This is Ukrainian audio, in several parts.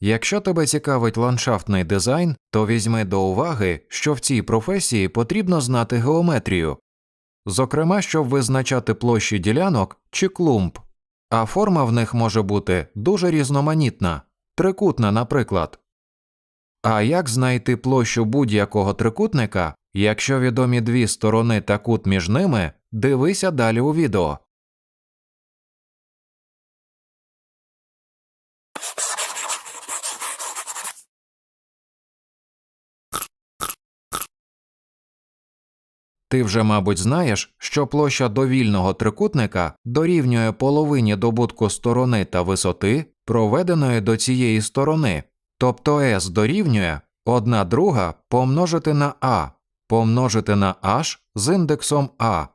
Якщо тебе цікавить ландшафтний дизайн, то візьми до уваги, що в цій професії потрібно знати геометрію, зокрема, щоб визначати площі ділянок чи клумб, а форма в них може бути дуже різноманітна, трикутна, наприклад. А як знайти площу будь-якого трикутника, якщо відомі дві сторони та кут між ними, дивися далі у відео. Ти вже, мабуть, знаєш, що площа довільного трикутника дорівнює половині добутку сторони та висоти, проведеної до цієї сторони, тобто S дорівнює 1 друга помножити на А, помножити на H з індексом А.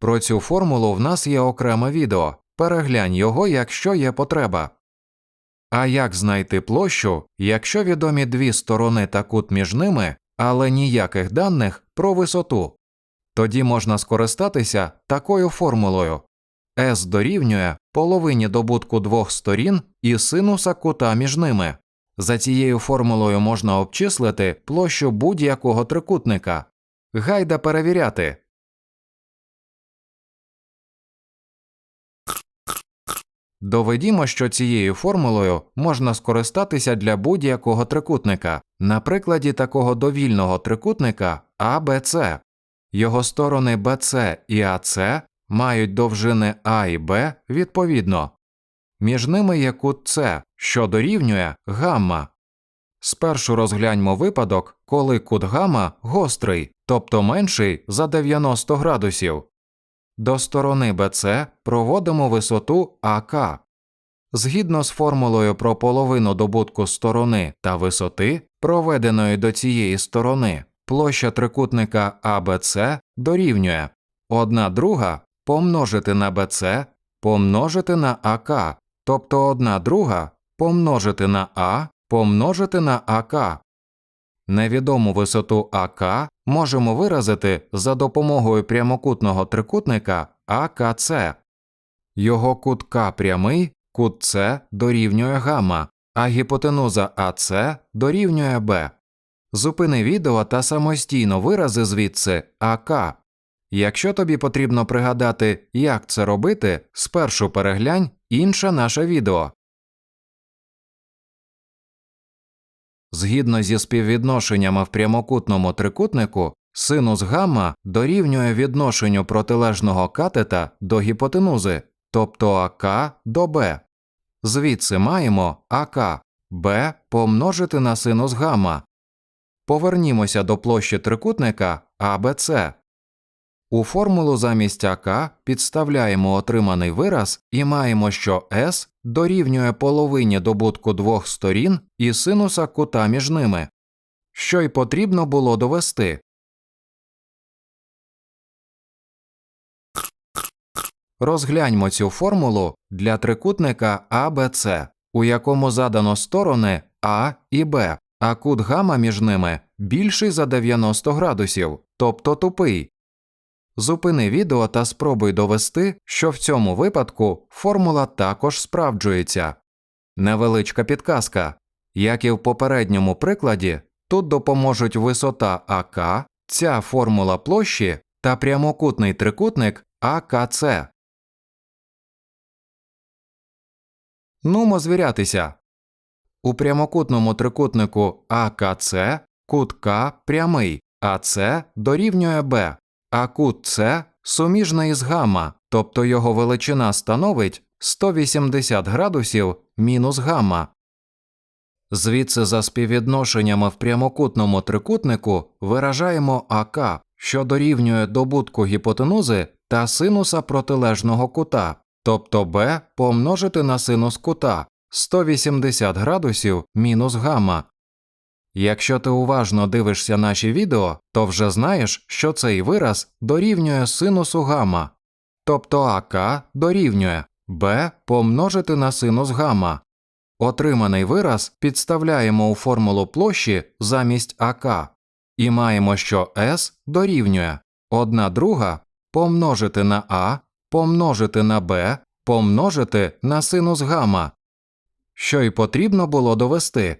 Про цю формулу в нас є окреме відео, переглянь його, якщо є потреба. А як знайти площу, якщо відомі дві сторони та кут між ними, але ніяких даних про висоту? Тоді можна скористатися такою формулою S дорівнює половині добутку двох сторін і синуса кута між ними. За цією формулою можна обчислити площу будь-якого трикутника. Гайда перевіряти. Доведімо, що цією формулою можна скористатися для будь-якого трикутника, на прикладі такого довільного трикутника ABC. Його сторони BC і AC мають довжини А і Б відповідно. Між ними є кут С, що дорівнює гамма. Спершу розгляньмо випадок, коли кут гамма гострий, тобто менший за 90 градусів. До сторони BC проводимо висоту АК. Згідно з формулою про половину добутку сторони та висоти, проведеної до цієї сторони, площа трикутника ABC дорівнює 1 друга помножити на BC помножити на АК, тобто 1 друга помножити на А помножити на АК. Невідому висоту АК можемо виразити за допомогою прямокутного трикутника АКЦ. Його кут К прямий, кут С дорівнює гамма, а гіпотенуза АС дорівнює Б. Зупини відео та самостійно вирази звідси АК. Якщо тобі потрібно пригадати, як це робити, спершу переглянь інше наше відео. Згідно зі співвідношеннями в прямокутному трикутнику, синус гамма дорівнює відношенню протилежного катета до гіпотенузи, тобто АК до Б. Звідси маємо АК Б помножити на синус гамма. Повернімося до площі трикутника АБЦ. У формулу замість АК підставляємо отриманий вираз і маємо, що S дорівнює половині добутку двох сторін і синуса кута між ними. Що й потрібно було довести. Розгляньмо цю формулу для трикутника ABC, у якому задано сторони А і Б, а кут гамма між ними більший за 90 градусів, тобто тупий. Зупини відео та спробуй довести, що в цьому випадку формула також справджується. Невеличка підказка. Як і в попередньому прикладі, тут допоможуть висота АК, ця формула площі та прямокутний трикутник АКЦ. Нумо звірятися. У прямокутному трикутнику АКЦ кут К прямий, а дорівнює Б, а кут С суміжний із гамма, тобто його величина становить 180 градусів мінус гамма. Звідси за співвідношеннями в прямокутному трикутнику виражаємо АК, що дорівнює добутку гіпотенузи та синуса протилежного кута, тобто Б помножити на синус кута 180 градусів мінус гамма. Якщо ти уважно дивишся наші відео, то вже знаєш, що цей вираз дорівнює синусу гамма, тобто АК дорівнює Б помножити на синус гамма. Отриманий вираз підставляємо у формулу площі замість АК і маємо, що S дорівнює 1 друга помножити на А помножити на Б помножити на синус гамма. Що й потрібно було довести.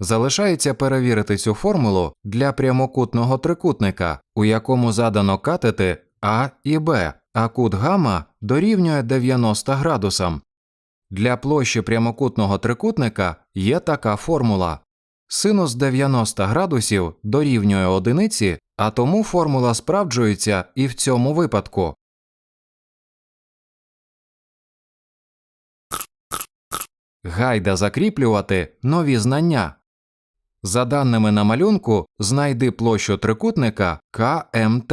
Залишається перевірити цю формулу для прямокутного трикутника, у якому задано катети А і Б, а кут гамма дорівнює 90 градусам. Для площі прямокутного трикутника є така формула. Синус 90 градусів дорівнює одиниці, а тому формула справджується і в цьому випадку. Гайда закріплювати нові знання. За даними на малюнку, знайди площу трикутника КМТ.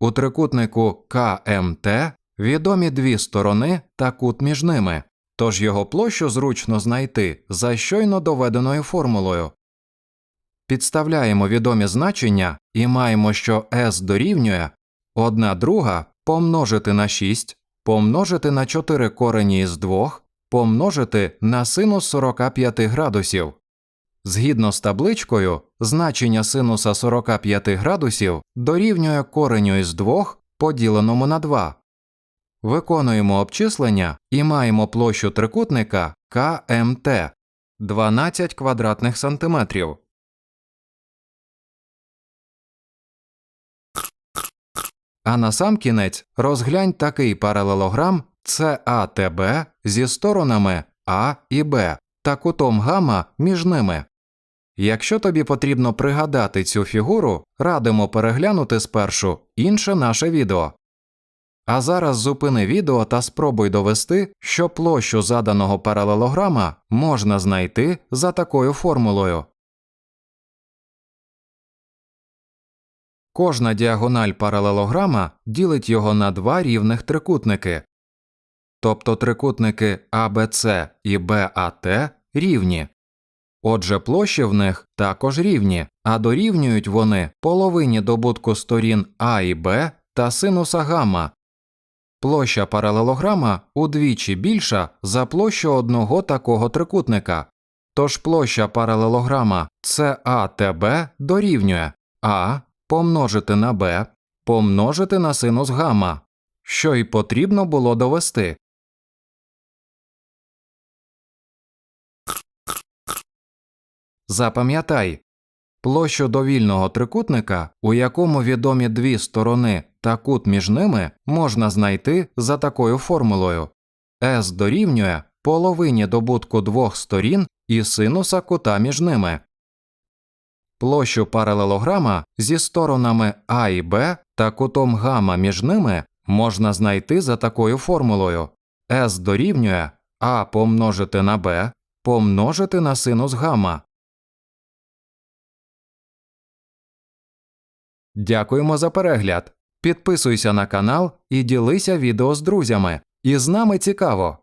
У трикутнику КМТ відомі дві сторони та кут між ними, тож його площу зручно знайти за щойно доведеною формулою. Підставляємо відомі значення і маємо, що s дорівнює 1 друга помножити на 6, помножити на 4 корені із 2, помножити на синус 45 градусів. Згідно з табличкою, значення синуса 45 градусів дорівнює кореню із 2 поділеному на 2. Виконуємо обчислення і маємо площу трикутника КМТ 12 квадратних сантиметрів. А насамкінець розглянь такий паралелограм CATB зі сторонами А і Б та кутом гамма між ними. Якщо тобі потрібно пригадати цю фігуру, радимо переглянути спершу інше наше відео. А зараз зупини відео та спробуй довести, що площу заданого паралелограма можна знайти за такою формулою. Кожна діагональ паралелограма ділить його на два рівних трикутники. Тобто трикутники ABC і BAT рівні. Отже, площі в них також рівні, а дорівнюють вони половині добутку сторін А і Б та синуса гамма. Площа паралелограма удвічі більша за площу одного такого трикутника. Тож площа паралелограма CATB дорівнює А помножити на b помножити на синус гамма, що й потрібно було довести. Запам'ятай площу довільного трикутника, у якому відомі дві сторони та кут між ними, можна знайти за такою формулою S дорівнює половині добутку двох сторін і синуса кута між ними. Площу паралелограма зі сторонами А і Б та кутом гамма між ними можна знайти за такою формулою S дорівнює А помножити на Б помножити на синус гамма. Дякуємо за перегляд. Підписуйся на канал і ділися відео з друзями. І з нами цікаво.